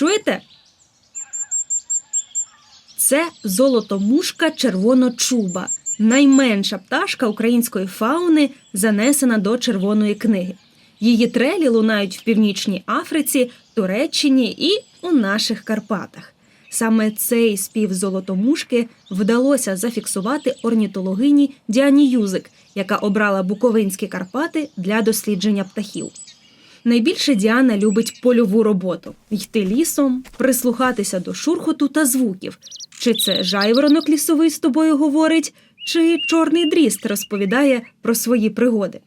Чуєте? Це золотомушка червоночуба, найменша пташка української фауни, занесена до Червоної книги. Її трелі лунають в Північній Африці, Туреччині і у наших Карпатах. Саме цей спів золотомушки вдалося зафіксувати орнітологині Діані Юзик, яка обрала Буковинські Карпати для дослідження птахів. Найбільше Діана любить польову роботу йти лісом, прислухатися до шурхоту та звуків. Чи це жайворонок лісовий з тобою говорить, чи чорний дріст розповідає про свої пригоди.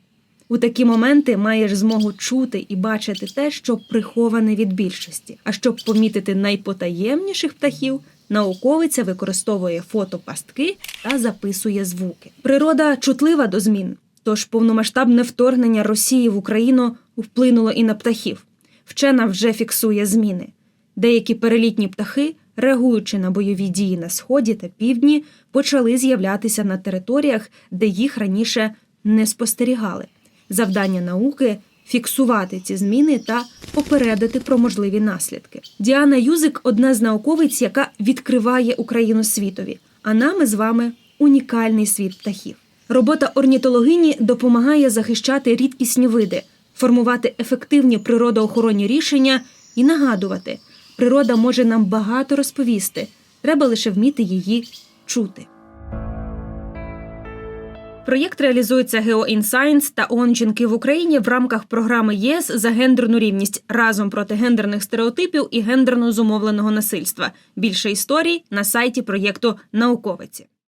У такі моменти маєш змогу чути і бачити те, що приховане від більшості. А щоб помітити найпотаємніших птахів, науковиця використовує фотопастки та записує звуки. Природа чутлива до змін, тож повномасштабне вторгнення Росії в Україну вплинуло і на птахів. Вчена вже фіксує зміни. Деякі перелітні птахи, реагуючи на бойові дії на сході та півдні, почали з'являтися на територіях, де їх раніше не спостерігали. Завдання науки фіксувати ці зміни та попередити про можливі наслідки. Діана Юзик одна з науковиць, яка відкриває Україну світові. А нами з вами унікальний світ птахів. Робота орнітологині допомагає захищати рідкісні види, формувати ефективні природоохоронні рішення і нагадувати, природа може нам багато розповісти. Треба лише вміти її чути. Проєкт реалізується GeoInScience та ООН «Жінки в Україні в рамках програми ЄС за гендерну рівність разом проти гендерних стереотипів і гендерно зумовленого насильства. Більше історій на сайті проєкту науковиці.